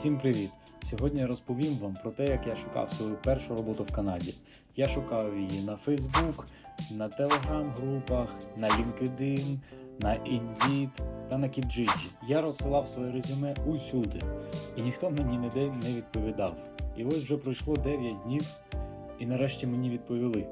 Всім привіт! Сьогодні я розповім вам про те, як я шукав свою першу роботу в Канаді. Я шукав її на Facebook, на Telegram-групах, на LinkedIn, на Indeed та на Kijiji. Я розсилав своє резюме усюди, і ніхто мені ніде не відповідав. І ось вже пройшло 9 днів, і нарешті мені відповіли.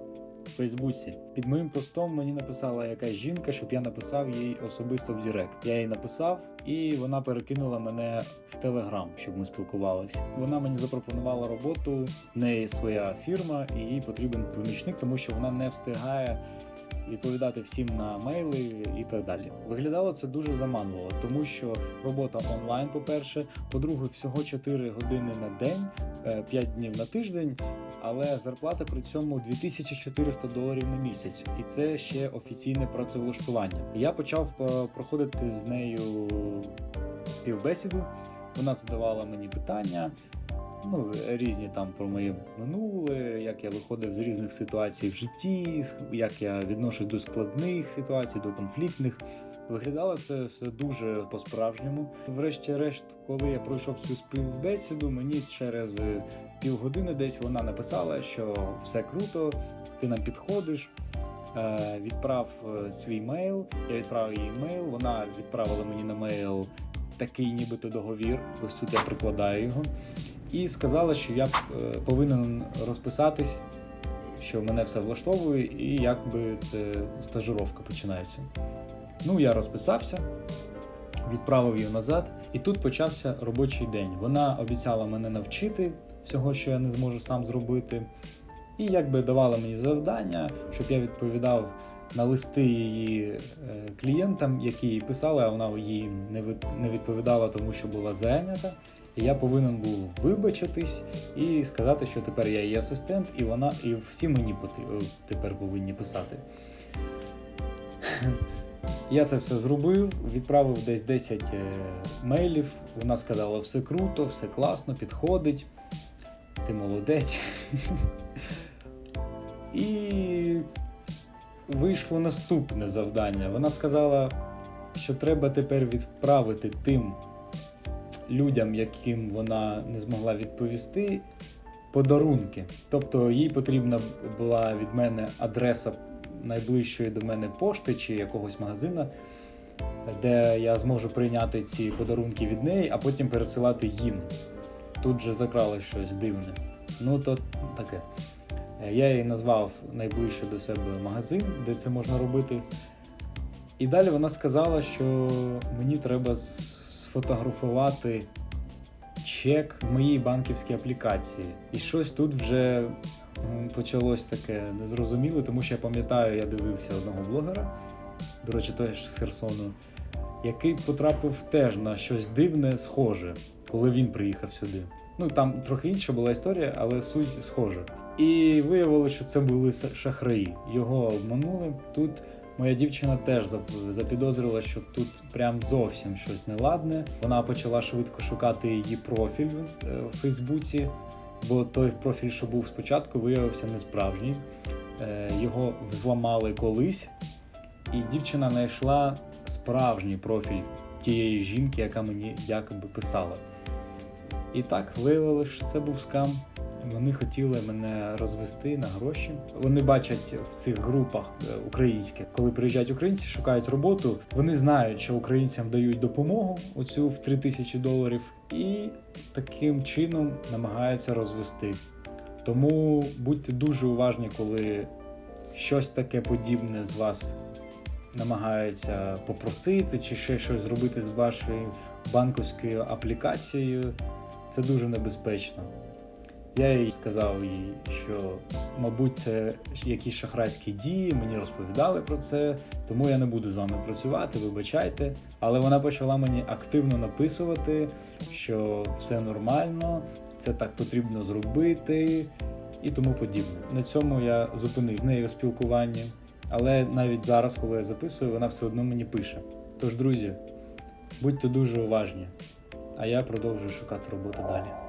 Фейсбуці під моїм постом мені написала якась жінка, щоб я написав їй особисто в Дірект. Я їй написав, і вона перекинула мене в Телеграм, щоб ми спілкувалися. Вона мені запропонувала роботу. В неї своя фірма, і їй потрібен помічник, тому що вона не встигає відповідати всім на мейли і так далі. Виглядало це дуже заманливо, тому що робота онлайн, по-перше, по-друге, всього 4 години на день, 5 днів на тиждень. Але зарплата при цьому 2400 доларів на місяць, і це ще офіційне працевлаштування. Я почав е, проходити з нею співбесіду. Вона задавала мені питання, ну різні там про моє минуле, як я виходив з різних ситуацій в житті, як я відношусь до складних ситуацій, до конфліктних. Виглядало це все дуже по-справжньому. Врешті-решт, коли я пройшов цю співбесіду, мені через півгодини десь вона написала, що все круто, ти нам підходиш. Е, Відправ е, свій мейл, я відправив їй мейл. Вона відправила мені на мейл такий, нібито договір. Ось тут я прикладаю його. І сказала, що я е, повинен розписатись, що мене все влаштовує, і якби це стажировка починається. Ну, я розписався, відправив її назад, і тут почався робочий день. Вона обіцяла мене навчити всього, що я не зможу сам зробити, і якби давала мені завдання, щоб я відповідав на листи її е, клієнтам, які їй писали, а вона їй не відповідала, тому що була зайнята. І я повинен був вибачитись і сказати, що тепер я її асистент, і вона, і всі мені тепер повинні писати. Я це все зробив, відправив десь 10 е, мейлів. Вона сказала, все круто, все класно, підходить. Ти молодець. І вийшло наступне завдання. Вона сказала, що треба тепер відправити тим людям, яким вона не змогла відповісти, подарунки. Тобто їй потрібна була від мене адреса найближчої до мене пошти чи якогось магазина, де я зможу прийняти ці подарунки від неї, а потім пересилати їм. Тут же закрали щось дивне. Ну, то таке. Е, Я їй назвав найближче до себе магазин, де це можна робити. І далі вона сказала, що мені треба сфотографувати чек в моїй банківській аплікації. І щось тут вже почалось таке незрозуміле, тому що я пам'ятаю, я дивився одного блогера, до речі, теж з Херсону, який потрапив теж на щось дивне, схоже, коли він приїхав сюди. Ну там трохи інша була історія, але суть схожа. І виявилося, що це були шахраї. Його обманули. Тут моя дівчина теж запідозрила, що тут прям зовсім щось неладне. Вона почала швидко шукати її профіль в, е, Фейсбуці, бо той профіль, що був спочатку, виявився несправжній. Е, Його взламали колись, і дівчина знайшла справжній профіль тієї жінки, яка мені якоби писала. І так виявилося, що це був скам. Вони хотіли мене розвести на гроші. Вони бачать в цих групах е, українських, коли приїжджають українці, шукають роботу. Вони знають, що українцям дають допомогу оцю в 3 тисячі доларів, і таким чином намагаються розвести. Тому будьте дуже уважні, коли щось таке подібне з вас намагаються попросити чи ще щось зробити з вашою банківською аплікацією. Це дуже небезпечно. Я їй сказав їй, що, мабуть, це якісь шахрайські дії, мені розповідали про це, тому я не буду з вами працювати, вибачайте. Але вона почала мені активно написувати, що все нормально, це так потрібно зробити і тому подібне. На цьому я зупинив з нею спілкування. Але навіть зараз, коли я записую, вона все одно мені пише. Тож, друзі, будьте дуже уважні, а я продовжую шукати роботу далі.